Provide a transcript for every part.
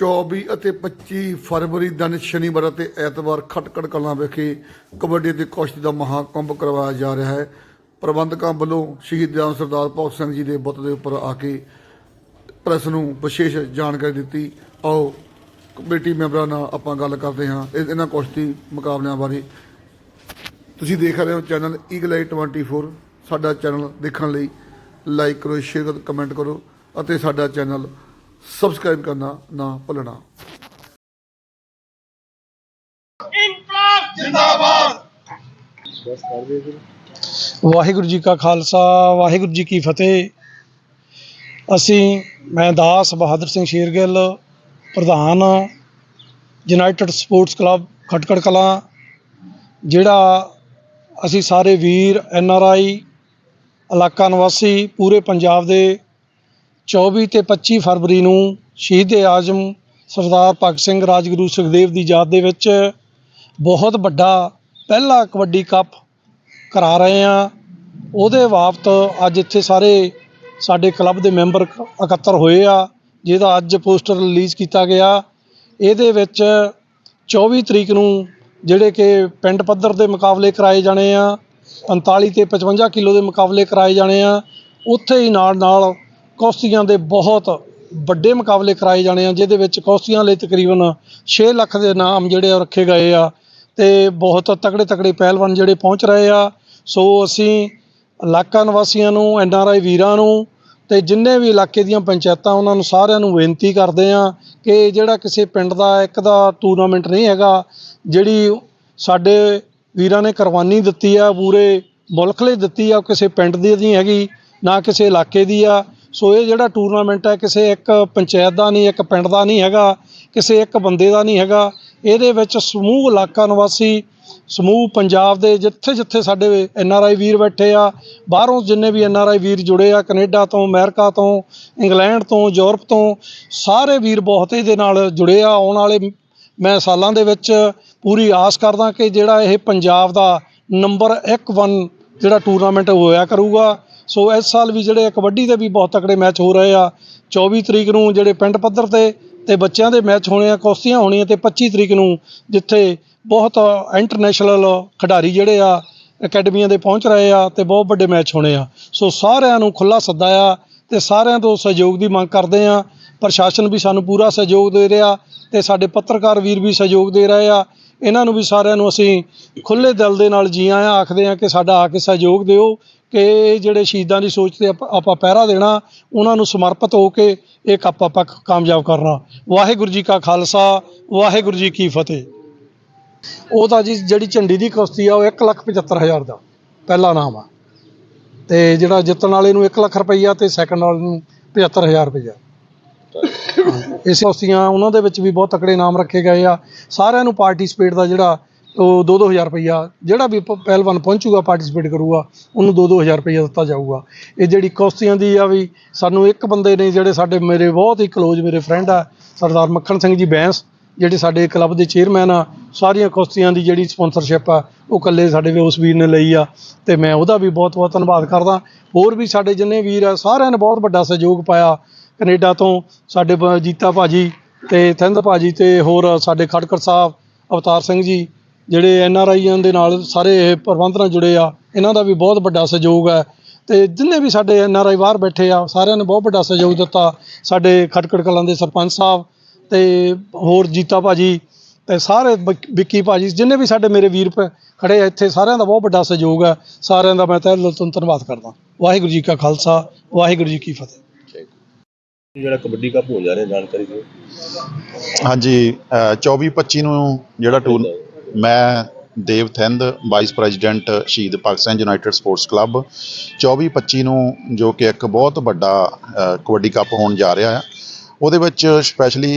24 ਅਤੇ 25 ਫਰਵਰੀ ਦਿਨ ਸ਼ਨੀਵਾਰ ਅਤੇ ਐਤਵਾਰ ਖਟਕੜ ਕਲਾਂ ਵਿਖੇ ਕਬੱਡੀ ਤੇ ਕੁਸ਼ਤੀ ਦਾ ਮਹਾਕੁੰਭ ਕਰਵਾਇਆ ਜਾ ਰਿਹਾ ਹੈ। ਪ੍ਰਬੰਧਕਾਂ ਵੱਲੋਂ ਸ਼ਹੀਦ ਦਿਆਨ ਸਰਦਾਰ ਭਗਤ ਸਿੰਘ ਜੀ ਦੇ ਬੁੱਤ ਦੇ ਉੱਪਰ ਆ ਕੇ ਪ੍ਰੈਸ ਨੂੰ ਵਿਸ਼ੇਸ਼ ਜਾਣਕਾਰੀ ਦਿੱਤੀ। ਆਓ ਕਮੇਟੀ ਮੈਂਬਰਾਂ ਨਾਲ ਆਪਾਂ ਗੱਲ ਕਰਦੇ ਹਾਂ ਇਹ- ਇਹਨਾਂ ਕੁਸ਼ਤੀ ਮੁਕਾਬਲਿਆਂ ਬਾਰੇ। ਤੁਸੀਂ ਦੇਖ ਰਹੇ ਹੋ ਚੈਨਲ ਈਗਲ ਆਈ 24 ਸਾਡਾ ਚੈਨਲ ਦੇਖਣ ਲਈ ਲਾਈਕ ਕਰੋ, ਸ਼ੇਅਰ ਕਰੋ ਕਮੈਂਟ ਕਰੋ ਅਤੇ ਸਾਡਾ ਚੈਨਲ ਸਬਸਕ੍ਰਾਈਬ ਕਰਨਾ ਨਾ ਭੁੱਲਣਾ। ਇਨਕਲਾਬ ਵਾਹਿਗੁਰੂ ਜੀ ਕਾ ਖਾਲਸਾ ਵਾਹਿਗੁਰੂ ਜੀ ਕੀ ਫਤਿਹ। ਅਸੀਂ ਮੈਂ ਦਾਸ ਬਹਾਦਰ ਸਿੰਘ ਸ਼ੇਰਗਿੱਲ ਪ੍ਰਧਾਨ united sports club Khatkar Kalan ਜਿਹੜਾ ਅਸੀਂ ਸਾਰੇ ਵੀਰ ਐਨ ਆਰ ਆਈ ਇਲਾਕਾ ਨਿਵਾਸੀ ਪੂਰੇ ਪੰਜਾਬ ਦੇ 24 ਤੇ 25 ਫਰਵਰੀ ਨੂੰ ਸ਼ਹੀਦ ਆਜ਼ਮ ਸਰਦਾਰ ਭਗਤ ਸਿੰਘ ਰਾਜਗੁਰੂ ਸੁਖਦੇਵ ਦੀ ਯਾਦ ਦੇ ਵਿੱਚ ਬਹੁਤ ਵੱਡਾ ਪਹਿਲਾ ਕਬੱਡੀ ਕੱਪ ਕਰਾ ਰਹੇ ਆ ਉਹਦੇ ਬਾਬਤ ਅੱਜ ਇੱਥੇ ਸਾਰੇ ਸਾਡੇ ਕਲੱਬ ਦੇ ਮੈਂਬਰ ਇਕੱਤਰ ਹੋਏ ਆ, ਜਿਹਦਾ ਅੱਜ ਪੋਸਟਰ ਰਿਲੀਜ਼ ਕੀਤਾ ਗਿਆ। ਇਹਦੇ ਵਿੱਚ 24 ਤਰੀਕ ਨੂੰ ਜਿਹੜੇ ਕਿ ਪਿੰਡ ਪੱਧਰ ਦੇ ਮੁਕਾਬਲੇ ਕਰਾਏ ਜਾਣੇ ਆ 45 ਤੇ 55 ਕਿਲੋ ਦੇ ਮੁਕਾਬਲੇ ਕਰਾਏ ਜਾਣੇ ਆ। ਉੱਥੇ ਹੀ ਨਾਲ ਨਾਲ ਕੁਸ਼ਤੀਆਂ ਦੇ ਬਹੁਤ ਵੱਡੇ ਮੁਕਾਬਲੇ ਕਰਾਏ ਜਾਣੇ ਆ, ਜਿਹਦੇ ਵਿੱਚ ਕੁਸ਼ਤੀਆਂ ਲਈ ਤਕਰੀਬਨ 6 ਲੱਖ ਦੇ ਨਾਮ ਜਿਹੜੇ ਆ ਰੱਖੇ ਗਏ ਆ ਤੇ ਬਹੁਤ ਤਕੜੇ ਤਕੜੇ ਪਹਿਲਵਾਨ ਜਿਹੜੇ ਪਹੁੰਚ ਰਹੇ ਆ। ਸੋ ਅਸੀਂ ਇਲਾਕਾ ਨਿਵਾਸੀਆਂ ਨੂੰ, ਐਨ ਆਰ ਆਈ ਵੀਰਾਂ ਨੂੰ ਤੇ ਜਿੰਨੇ ਵੀ ਇਲਾਕੇ ਦੀਆਂ ਪੰਚਾਇਤਾਂ, ਉਹਨਾਂ ਨੂੰ ਸਾਰਿਆਂ ਨੂੰ ਬੇਨਤੀ ਕਰਦੇ ਆ ਕਿ ਜਿਹੜਾ ਕਿਸੇ ਪਿੰਡ ਦਾ ਇੱਕ ਦਾ ਟੂਰਨਾਮੈਂਟ ਨਹੀਂ ਹੈਗਾ, ਜਿਹੜੀ ਸਾਡੇ ਵੀਰਾਂ ਨੇ ਕੁਰਬਾਨੀ ਦਿੱਤੀ ਆ, ਪੂਰੇ ਮੁਲਕ ਲਈ ਦਿੱਤੀ ਆ, ਉਹ ਕਿਸੇ ਪਿੰਡ ਦੀ ਨਹੀਂ ਹੈਗੀ, ਨਾ ਕਿਸੇ ਇਲਾਕੇ ਦੀ ਆ। ਸੋ ਇਹ ਜਿਹੜਾ ਟੂਰਨਾਮੈਂਟ ਹੈ, ਕਿਸੇ ਇੱਕ ਪੰਚਾਇਤ ਦਾ ਨਹੀਂ, ਇੱਕ ਪਿੰਡ ਦਾ ਨਹੀਂ ਹੈਗਾ, ਕਿਸੇ ਇੱਕ ਬੰਦੇ ਦਾ ਨਹੀਂ ਹੈਗਾ, ਇਹਦੇ ਵਿੱਚ ਸਮੂਹ ਇਲਾਕਾ ਨਿਵਾਸੀ, ਸਮੂਹ ਪੰਜਾਬ ਦੇ ਜਿੱਥੇ ਜਿੱਥੇ ਸਾਡੇ ਐਨ ਆਰ ਆਈ ਵੀਰ ਬੈਠੇ ਆ, ਬਾਹਰੋਂ ਜਿੰਨੇ ਵੀ ਐਨ ਆਰ ਆਈ ਵੀਰ ਜੁੜੇ ਆ, ਕੈਨੇਡਾ ਤੋਂ, ਅਮਰੀਕਾ ਤੋਂ, ਇੰਗਲੈਂਡ ਤੋਂ, ਯੂਰਪ ਤੋਂ, ਸਾਰੇ ਵੀਰ ਬਹੁਤ ਇਹਦੇ ਨਾਲ ਜੁੜੇ ਆ। ਆਉਣ ਵਾਲੇ ਮੈਂ ਸਾਲਾਂ ਦੇ ਵਿੱਚ ਪੂਰੀ ਆਸ ਕਰਦਾ ਕਿ ਜਿਹੜਾ ਇਹ ਪੰਜਾਬ ਦਾ ਨੰਬਰ 1 ਜਿਹੜਾ ਟੂਰਨਾਮੈਂਟ ਹੋਇਆ ਕਰੂਗਾ ਸੋ ਇਸ ਸਾਲ ਵੀ ਜਿਹੜੇ ਕਬੱਡੀ ਦੇ ਵੀ ਬਹੁਤ ਤਕੜੇ ਮੈਚ ਹੋ ਰਹੇ ਆ। 24 ਤਰੀਕ ਨੂੰ ਜਿਹੜੇ ਪਿੰਡ ਪੱਧਰ ਤੇ ਤੇ ਬੱਚਿਆਂ ਦੇ ਮੈਚ ਹੋਣੇ ਆ, ਕੁਸ਼ਤੀਆਂ ਹੋਣੀਆਂ ਤੇ 25 ਤਰੀਕ ਨੂੰ ਜਿੱਥੇ ਬਹੁਤ ਇੰਟਰਨੈਸ਼ਨਲ ਖਿਡਾਰੀ ਜਿਹੜੇ ਆ, ਅਕੈਡਮੀਆਂ ਦੇ ਪਹੁੰਚ ਰਹੇ ਆ ਤੇ ਬਹੁਤ ਵੱਡੇ ਮੈਚ ਹੋਣੇ ਆ। ਸੋ ਸਾਰਿਆਂ ਨੂੰ ਖੁੱਲਾ ਸੱਦਾ ਆ ਤੇ ਸਾਰਿਆਂ ਤੋਂ ਸਹਿਯੋਗ ਦੀ ਮੰਗ ਕਰਦੇ ਆ। ਪ੍ਰਸ਼ਾਸਨ ਵੀ ਸਾਨੂੰ ਪੂਰਾ ਸਹਿਯੋਗ ਦੇ ਰਿਹਾ ਤੇ ਸਾਡੇ ਪੱਤਰਕਾਰ ਵੀਰ ਵੀ ਸਹਿਯੋਗ ਦੇ ਰਹੇ ਆ। ਇਹਨਾਂ ਨੂੰ ਵੀ ਸਾਰਿਆਂ ਨੂੰ ਅਸੀਂ ਖੁੱਲੇ ਦਿਲ ਦੇ ਨਾਲ ਜੀ ਆਇਆਂ, ਆਖਦੇ ਹਾਂ ਕਿ ਸਾਡਾ ਆ ਕੇ ਸਹਿਯੋਗ ਦਿਓ ਕਿ ਇਹ ਜਿਹੜੇ ਸ਼ਹੀਦਾਂ ਦੀ ਸੋਚ ਤੇ ਆਪਾਂ ਆਪਾਂ ਪਹਿਰਾ ਦੇਣਾ, ਉਹਨਾਂ ਨੂੰ ਸਮਰਪਿਤ ਹੋ ਕੇ ਇਹ ਕੱਪ ਆਪਾਂ ਕਾਮਯਾਬ ਕਰਨਾ। ਵਾਹਿਗੁਰੂ ਜੀ ਕਾ ਖਾਲਸਾ, ਵਾਹਿਗੁਰੂ ਜੀ ਕੀ ਫਤਿਹ। ਉਹ ਤਾਂ ਜੀ ਜਿਹੜੀ ਝੰਡੀ ਦੀ ਕੁਸ਼ਤੀ ਆ, ਉਹ 175000 ਦਾ। ਪਹਿਲਾ ਨਾਮ ਆ। ਤੇ ਜਿਹੜਾ ਜਿੱਤਣ ਵਾਲੇ ਨੂੰ 1 ਲੱਖ ਰੁਪਈਆ ਤੇ ਸੈਕੰਡ ਵਾਲੇ ਨੂੰ 75000 ਰੁਪਈਆ। ਇਸ ਕੁਸ਼ਤੀਆਂ ਉਹਨਾਂ ਦੇ ਵਿੱਚ ਵੀ ਬਹੁਤ ਤਕੜੇ ਨਾਮ ਰੱਖੇ ਗਏ ਆ। ਸਾਰਿਆਂ ਨੂੰ ਪਾਰਟਿਸਿਪੇਟ ਦਾ ਜਿਹੜਾ, ਉਹ 2-2000 ਰੁਪਈਆ, ਜਿਹੜਾ ਵੀ ਪ- ਪਹਿਲਵਾਨ ਪਹੁੰਚੂਗਾ ਪਾਰਟਿਸਿਪੇਟ ਕਰੂਗਾ, ਉਹਨੂੰ 2-2000 ਰੁਪਈਆ ਦਿੱਤਾ ਜਾਊਗਾ। ਇਹ ਜਿਹੜੀ ਕੁਸ਼ਤੀਆਂ ਦੀ ਆ ਵੀ, ਸਾਨੂੰ ਇੱਕ ਬੰਦੇ ਨੇ ਜਿਹੜੇ ਸਾਡੇ ਮੇਰੇ ਬਹੁਤ ਹੀ ਕਲੋਜ਼ ਮੇਰੇ ਫਰੈਂਡ ਆ, ਸਰਦਾਰ ਮੱਖਣ ਸਿੰਘ ਜੀ ਬੈਂਸ, ਜਿਹੜੇ ਸਾਡੇ ਕਲੱਬ ਦੇ ਚੇਅਰਮੈਨ ਆ, ਸਾਰੀਆਂ ਕੁਸ਼ਤੀਆਂ ਦੀ ਜਿਹੜੀ ਸਪਾਂਸਰਸ਼ਿਪ ਆ, ਉਹ ਇਕੱਲੇ ਸਾਡੇ ਵੀ ਉਸ ਵੀਰ ਨੇ ਲਈ ਆ, ਤੇ ਮੈਂ ਉਹਦਾ ਵੀ ਬਹੁਤ ਬਹੁਤ ਧੰਨਵਾਦ ਕਰਦਾ। ਹੋਰ ਵੀ ਸਾਡੇ ਜਿੰਨੇ ਵੀਰ ਆ, ਸਾਰਿਆਂ ਨੇ ਬਹੁਤ ਵੱਡਾ ਸਹਿਯੋਗ ਪਾਇਆ। ਕੈਨੇਡਾ ਤੋਂ ਸਾਡੇ ਬ- ਜੀਤਾ ਭਾਜੀ ਤੇ ਥਿੰਦ ਭਾਜੀ ਤੇ ਹੋਰ ਸਾਡੇ ਖੜਕੜ ਸਾਹਿਬ, ਅਵਤਾਰ ਸਿੰਘ ਜੀ, ਜਿਹੜੇ ਐਨ ਆਰ ਆਈਆਂ ਦੇ ਨਾਲ ਸਾਰੇ ਇਹ ਪ੍ਰਬੰਧ ਨਾਲ ਜੁੜੇ ਆ, ਇਹਨਾਂ ਦਾ ਵੀ ਬਹੁਤ ਵੱਡਾ ਸਹਿਯੋਗ ਹੈ। ਤੇ ਜਿੰਨੇ ਵੀ ਸਾਡੇ ਐਨ ਆਰ ਆਈ ਬਾਹਰ ਬੈਠੇ ਆ, ਸਾਰਿਆਂ ਨੇ ਬਹੁਤ ਵੱਡਾ ਸਹਿਯੋਗ ਦਿੱਤਾ ਸਾਡੇ ਖਟਕੜ ਕਲਾਂ ਦੇ ਸਰਪੰਚ ਸਾਹਿਬ ਤੇ ਹੋਰ ਜੀਤਾ ਭਾਜੀ ਤੇ ਸਾਰੇ ਬਿਕ- ਵਿੱਕੀ ਭਾਜੀ, ਜਿੰਨੇ ਵੀ ਸਾਡੇ ਮੇਰੇ ਵੀਰ ਪ- ਖੜੇ ਆ, ਇੱਥੇ ਸਾਰਿਆਂ ਦਾ ਬਹੁਤ ਵੱਡਾ ਸਹਿਯੋਗ ਹੈ। ਸਾਰਿਆਂ ਦਾ ਮੈਂ ਤਹਿ ਦਿਲ ਤੋਂ ਧੰਨਵਾਦ ਕਰਦਾ। ਵਾਹਿਗੁਰੂ ਜੀ ਕਾ ਖਾਲਸਾ, ਵਾਹਿਗੁਰੂ ਜੀ ਕੀ ਫਤਿਹ। ਜਿਹੜਾ ਕਬੱਡੀ ਕੱਪ ਹੋ ਜਾ ਰਿਹਾ ਜਾਣਕਾਰੀ ਦਿਓ। ਹਾਂਜੀ 24 25 ਨੂੰ ਜਿਹੜਾ ਟੂਰ ਮੈਂ ਦੇਵ ਥਿੰਦ ਵਾਈਸ ਪ੍ਰੈਜ਼ੀਡੈਂਟ ਸ਼ਹੀਦ ਸਿੰਘ ਯੂਨਾਈਟਿਡ ਸਪੋਰਟਸ ਕਲੱਬ 24 25 ਨੂੰ ਜੋ ਕਿ ਇੱਕ ਬਹੁਤ ਵੱਡਾ ਕਬੱਡੀ ਕੱਪ ਹੋਣ ਜਾ ਰਿਹਾ ਆ ਉਹਦੇ ਵਿੱਚ ਸਪੈਸ਼ਲੀ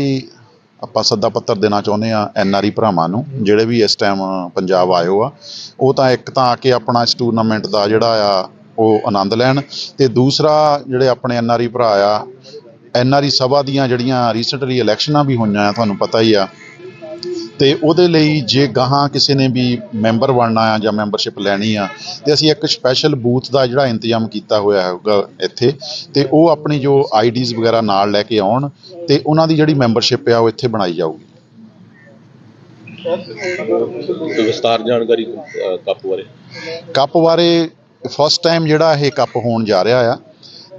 ਆਪਾਂ ਸੱਦਾ ਪੱਤਰ ਦੇਣਾ ਚਾਹੁੰਦੇ ਆ ਐਨ ਆਰ ਆਈ ਭਰਾਵਾਂ ਨੂੰ ਜਿਹੜੇ ਵੀ ਇਸ ਟਾਈਮ ਪੰਜਾਬ ਆਇਓ ਆ ਉਹ ਤਾਂ ਇੱਕ ਤਾਂ ਆ ਕੇ ਆਪਣਾ ਇਸ ਟੂਰਨਾਮੈਂਟ ਦਾ ਜਿਹੜਾ ਆ ਉਹ ਆਨੰਦ ਲੈਣ ਤੇ ਦੂਸਰਾ ਜਿਹੜੇ ਆਪਣੇ ਐਨ ਆਰ ਆਈ ਭਰਾ ਆ ਐਨ ਆਰ ਆਈ ਸਭਾ ਦੀਆਂ ਜਿਹੜੀਆਂ ਰੀਸੈਂਟਲੀ ਇਲੈਕਸ਼ਨਾਂ ਵੀ ਹੋਈਆਂ ਆ ਤੁਹਾਨੂੰ ਪਤਾ ਹੀ ਆ। ਤੇ ਉਹਦੇ ਲਈ ਜੇ ਗਾਹਾਂ ਕਿਸੇ ਨੇ ਵੀ ਮੈਂਬਰ ਬਣਨਾ ਆ ਜਾਂ ਮੈਂਬਰਸ਼ਿਪ ਲੈਣੀ ਆ ਤੇ ਅਸੀਂ ਇੱਕ ਸਪੈਸ਼ਲ ਬੂਥ ਦਾ ਜਿਹੜਾ ਇੰਤਜ਼ਾਮ ਕੀਤਾ ਹੋਇਆ ਹੋਊਗਾ ਇੱਥੇ ਤੇ ਉਹ ਆਪਣੀ ਜੋ ਆਈਡੀਜ਼ ਵਗੈਰਾ ਨਾਲ ਲੈ ਕੇ ਆਉਣ ਤੇ ਉਹਨਾਂ ਦੀ ਜਿਹੜੀ ਮੈਂਬਰਸ਼ਿਪ ਆ ਉਹ ਇੱਥੇ ਬਣਾਈ ਜਾਊਗੀ। ਵਿਸਤਾਰ ਜਾਣਕਾਰੀ ਕੱਪ ਬਾਰੇ। ਕੱਪ ਬਾਰੇ ਫਸਟ ਟਾਈਮ ਜਿਹੜਾ ਇਹ ਕੱਪ ਹੋਣ ਜਾ ਰਿਹਾ ਆ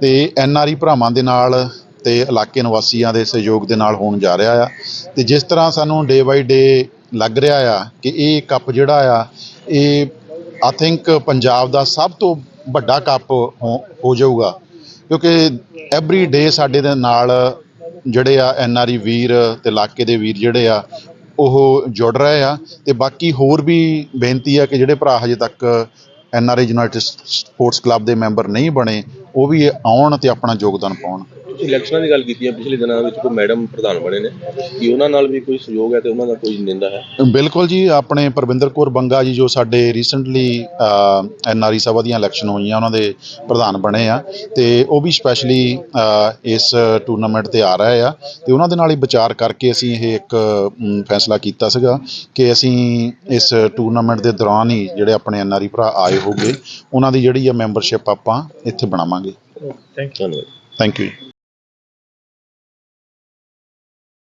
ਤੇ ਐਨ ਆਰ ਆਈ ਭਰਾਵਾਂ ਦੇ ਨਾਲ ਤੇ ਇਲਾਕੇ ਨਿਵਾਸੀਆਂ ਦੇ ਸਹਿਯੋਗ ਦੇ ਨਾਲ ਹੋਣ ਜਾ ਰਿਹਾ ਆ। ਤੇ ਜਿਸ ਤਰ੍ਹਾਂ ਸਾਨੂੰ ਡੇ ਬਾਈ ਡੇ ਲੱਗ ਰਿਹਾ ਆ ਕਿ ਇਹ ਕੱਪ ਜਿਹੜਾ ਆ, ਇਹ ਆਈ ਥਿੰਕ ਪੰਜਾਬ ਦਾ ਸਭ ਤੋਂ ਵੱਡਾ ਕੱਪ ਹੋ ਹੋ ਜਾਊਗਾ। ਕਿਉਂਕਿ ਐਵਰੀ ਡੇ ਸਾਡੇ ਦੇ ਨਾਲ ਜਿਹੜੇ ਆ ਐਨ ਆਰ ਆਈ ਵੀਰ ਤੇ ਇਲਾਕੇ ਦੇ ਵੀਰ ਜਿਹੜੇ ਆ, ਉਹ ਜੁੜ ਰਹੇ ਆ। ਤੇ ਬਾਕੀ ਹੋਰ ਵੀ ਬੇਨਤੀ ਆ ਕਿ ਜਿਹੜੇ ਭਰਾ ਹਜੇ ਤੱਕ N R I united sports club ਦੇ ਮੈਂਬਰ ਨਹੀਂ ਬਣੇ, ਉਹ ਵੀ ਆਉਣ ਤੇ ਆਪਣਾ ਯੋਗਦਾਨ ਪਾਉਣ। ਤੁਸੀਂ ਇਲੈਕਸ਼ਨਾਂ ਦੀ ਗੱਲ ਕੀਤੀ ਹੈ ਪਿਛਲੇ ਦਿਨਾਂ ਵਿੱਚ ਕੋਈ ਮੈਡਮ ਪ੍ਰਧਾਨ ਬਣੇ ਨੇ। ਕੀ ਉਹਨਾਂ ਨਾਲ ਵੀ ਕੋਈ ਸਹਿਯੋਗ ਹੈ ਤੇ ਉਹਨਾਂ ਦਾ ਕੋਈ ਨਿੰਦਾ ਹੈ? ਬਿਲਕੁਲ ਜੀ ਆਪਣੇ ਪਰਵਿੰਦਰ ਕੌਰ ਬੰਗਾ ਜੀ ਜੋ ਸਾਡੇ ਰੀਸੈਂਟਲੀ ਐਨ ਆਰ ਆਈ ਸਭਾ ਦੀਆਂ ਇਲੈਕਸ਼ਨ ਹੋਈਆਂ ਉਹਨਾਂ ਦੇ ਪ੍ਰਧਾਨ ਬਣੇ ਆ। ਤੇ ਉਹ ਵੀ ਸਪੈਸ਼ਲੀ ਇਸ ਟੂਰਨਾਮੈਂਟ ਤੇ ਆ ਰਹੇ ਆ। ਤੇ ਉਹਨਾਂ ਦੇ ਨਾਲ ਹੀ ਵਿਚਾਰ ਕਰਕੇ ਅਸੀਂ ਇਹ ਇੱਕ ਫੈਸਲਾ ਕੀਤਾ ਸੀਗਾ ਕਿ ਅਸੀਂ ਇਸ ਟੂਰਨਾਮੈਂਟ ਦੇ ਦੌਰਾਨ ਹੀ ਜਿਹੜੇ ਆਪਣੇ ਐਨ ਆਰ ਆਈ ਭਰਾ ਆਏ ਹੋਗੇ ਉਹਨਾਂ ਦੀ ਜਿਹੜੀ ਆ ਮੈਂਬਰਸ਼ਿਪ ਆਪਾਂ ਇੱਥੇ ਬਣਾਵਾਂਗੇ। ਧੰਨਵਾਦ ਥੈਂਕ ਯੂ